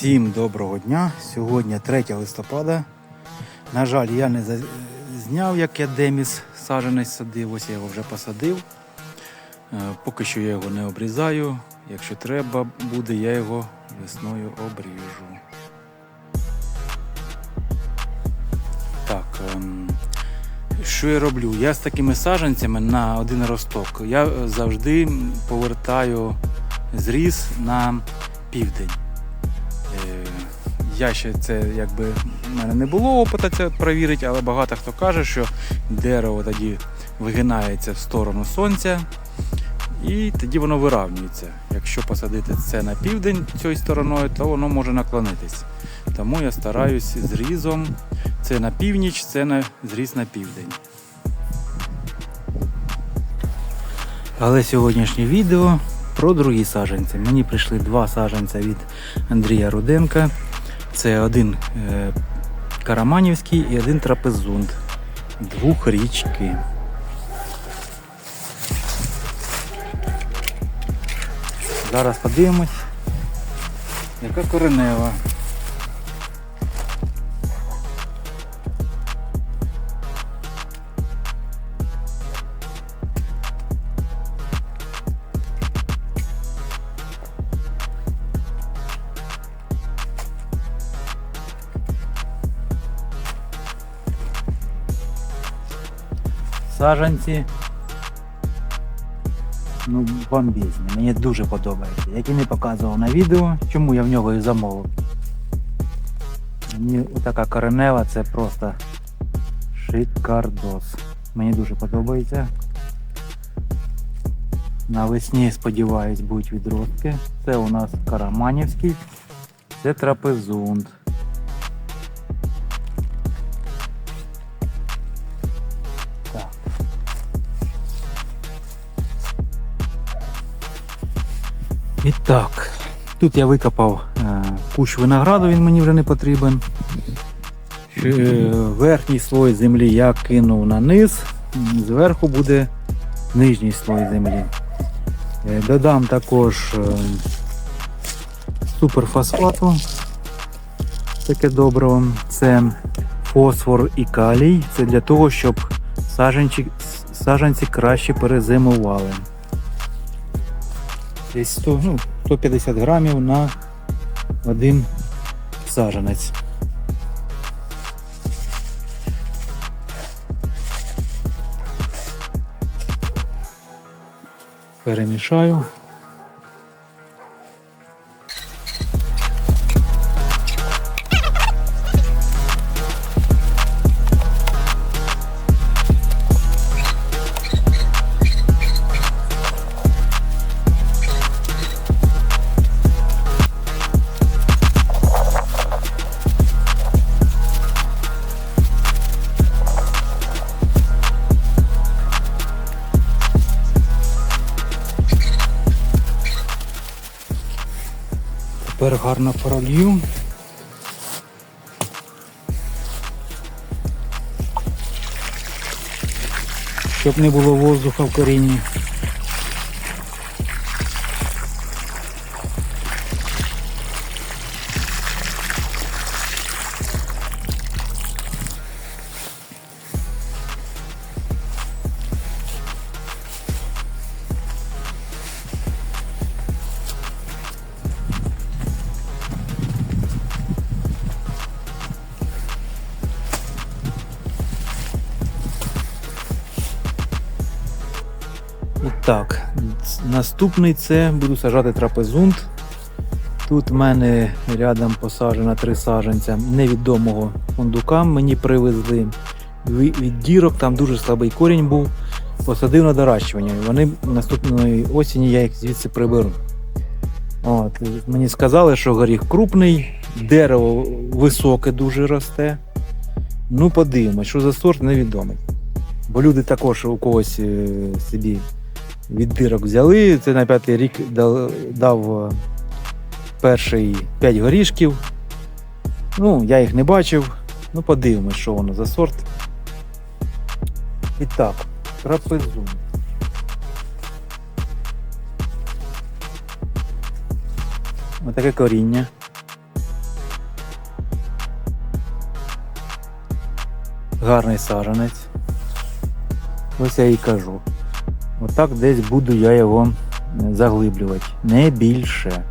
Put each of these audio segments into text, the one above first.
Всім доброго дня. Сьогодні 3 листопада. На жаль, я не зняв, як я деміс саджанець садив. Ось я його вже посадив. Е, Поки що я його не обрізаю. Якщо треба буде, я його весною обріжу. Так. ем, Що я роблю? Я з такими саджанцями на один росток. Я е, завжди повертаю зріз на південь. Я ще це якби в мене не було опиту це перевірити, але багато хто каже, що дерево тоді вигинається в сторону сонця, і тоді воно виравнюється. Якщо посадити це на південь цією стороною, то воно може наклонитись. Тому я стараюсь зрізом. Це на північ, це на зріз на південь. Але сьогоднішнє відео про другі саджанці. Мені прийшли два саджанця від Андрія Руденка. Це один е, Караманівський і один трапезунд. Двох річки. Зараз подивимось, яка коренева. Саджанці. Ну, бомбізні. Мені дуже подобається. Як і не показував на відео, чому я в нього і замовив. Мені така коренева це просто шикардос. Мені дуже подобається. Навесні, сподіваюсь, будуть відростки. Це у нас Караманівський, це трапезунд. І так, тут я викопав е, кущ винограду, він мені вже не потрібен. Е, верхній слой землі я кинув на низ, зверху буде нижній слой землі. Е, додам також суперфосфату, таке добриво. Це фосфор і калій. Це для того, щоб саджанці, саджанці краще перезимували. Десь 100, ну, 150 грамів на один саженець. Перемішаю. Тепер гарно пролью. Щоб не було воздуха в корінні. Так, наступний це буду сажати трапезунд. Тут в мене рядом посаджено три саджанця невідомого фундука. Мені привезли від дірок, там дуже слабий корінь був. Посадив на доращування. Вони наступної осені я їх звідси приберу. От, мені сказали, що горіх крупний, дерево високе дуже росте. Ну, подивимось, що за сорт невідомий. Бо люди також у когось е, собі відбірок взяли. Це на п'ятий рік дав е, перший 5 горішків. Ну, Я їх не бачив. Ну, подивимось, що воно за сорт. І так, трапезун. Отаке коріння. Гарний саранець. Ось я і кажу. Отак десь буду я його е, заглиблювати. Не більше.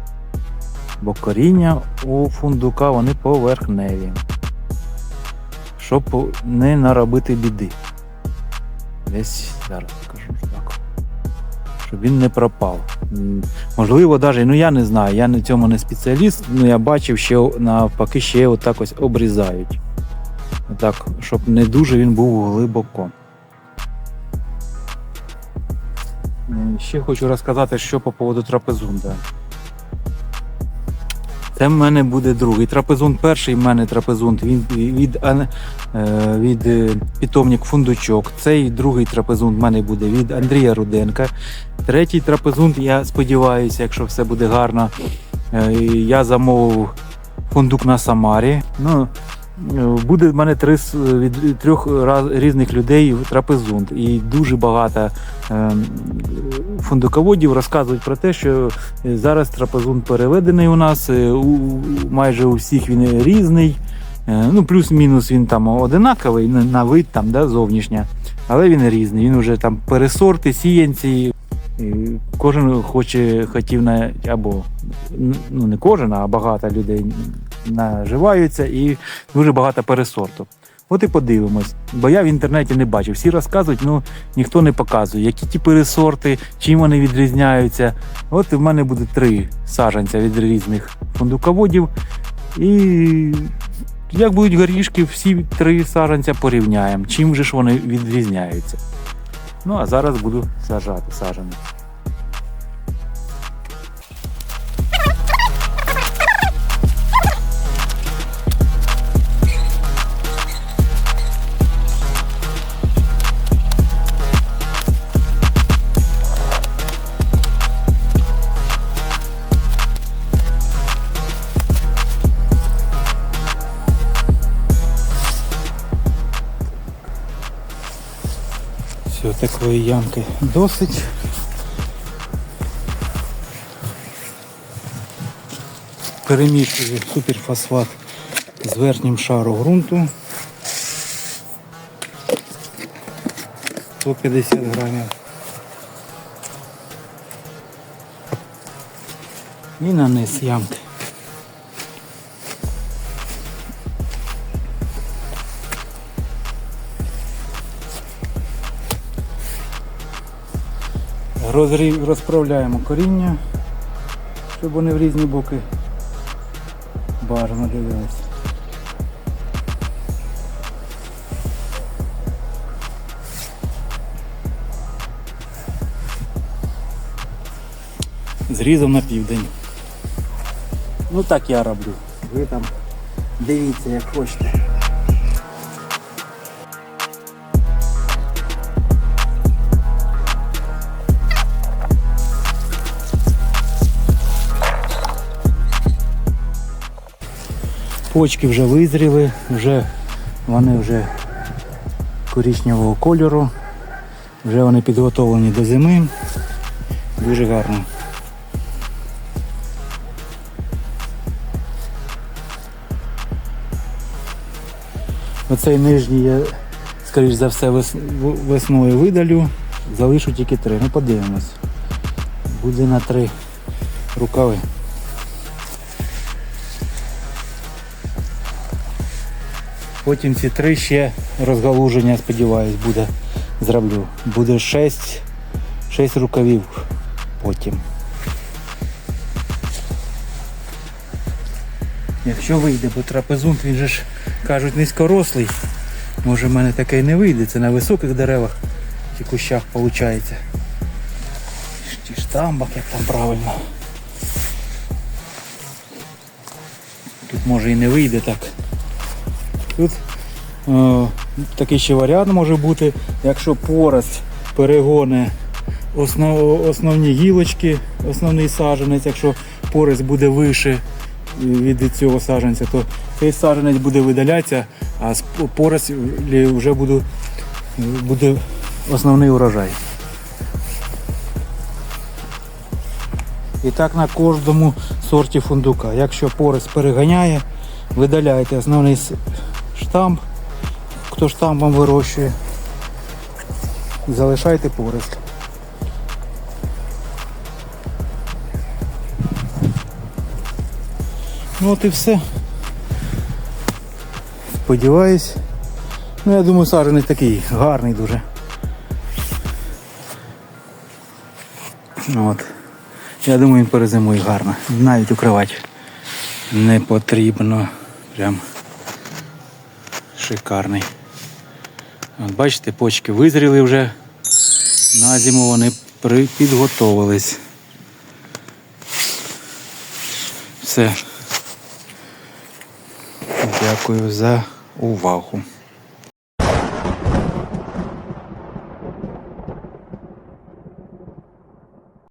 Бо коріння у фундука вони поверхневі. Щоб не наробити біди. Десь зараз скажу так. Щоб він не пропав. Можливо, навіть, ну я не знаю, я на цьому не спеціаліст, ну я бачив, що навпаки ще отак ось обрізають. Отак, щоб не дуже він був глибоко. Ще хочу розказати, що по поводу трапезунда. Це в мене буде другий трапезунд. Перший в мене трапезунд він від, е, від е, питомник фундучок. Цей другий трапезунд в мене буде від Андрія Руденка. Третій трапезунд, я сподіваюся, якщо все буде гарно, е, я замовив фундук на Самарі. Ну, е, буде в мене три від трьох раз, різних людей трапезунд. І дуже багато е, фундуководів розказують про те, що е, зараз трапезунд переведений у нас. е, У, майже у всіх він різний. Е, Ну, плюс-мінус він там одинаковий на, на вид там, да, зовнішня, але він різний. Він вже там пересорти, сіянці. Кожен хоче, хотів на або ну не кожен, а багато людей наживаються і дуже багато пересорту. От і подивимось. Бо я в інтернеті не бачив. Всі розказують, ну ніхто не показує, які ті пересорти, чим вони відрізняються. От в мене буде три саджанця від різних фундуководів. І як будуть горішки, всі три саджанця порівняємо, чим же ж вони відрізняються. Ну а зараз буду сажати саджанець. Такої ямки досить. Перемішую суперфосфат з верхнім шару ґрунту. 150 грамів. І на ямки. Розправляємо коріння, щоб вони в різні боки бажано дивилися. Зрізав на південь. Ну так я роблю. Ви там дивіться як хочете. Почки вже визріли, вже вони вже коричневого кольору, вже вони підготовлені до зими. Дуже гарно. Оцей нижній я, скоріш за все, весною видалю, залишу тільки три. Ну подивимось. Буде на три рукави. Потім ці три ще розгалуження, сподіваюсь, буде зроблю. Буде 6, 6 рукавів потім. Якщо вийде, бо трапезунт, він же ж кажуть низькорослий. Може в мене таке і не вийде, це на високих деревах чи кущах виходить. Чи штамбах, як там правильно. Тут може і не вийде так. Тут е, такий ще варіант може бути, якщо порость перегоне основ, основні гілочки, основний саджанець, якщо порость буде вище від цього саджанця, то цей саджанець буде видалятися, а з порость вже буде, буде основний урожай. І так на кожному сорті фундука. Якщо порость переганяє, видаляєте основний штамп, хто вам вирощує. Залишайте порис. Ну от і все. Сподіваюсь. Ну я думаю, саджанець такий гарний дуже. От. Я думаю, він перезимує гарно. Навіть укривати не потрібно. Прям шикарний. От бачите, почки визріли вже. На зиму вони підготовились. Все. Дякую за увагу.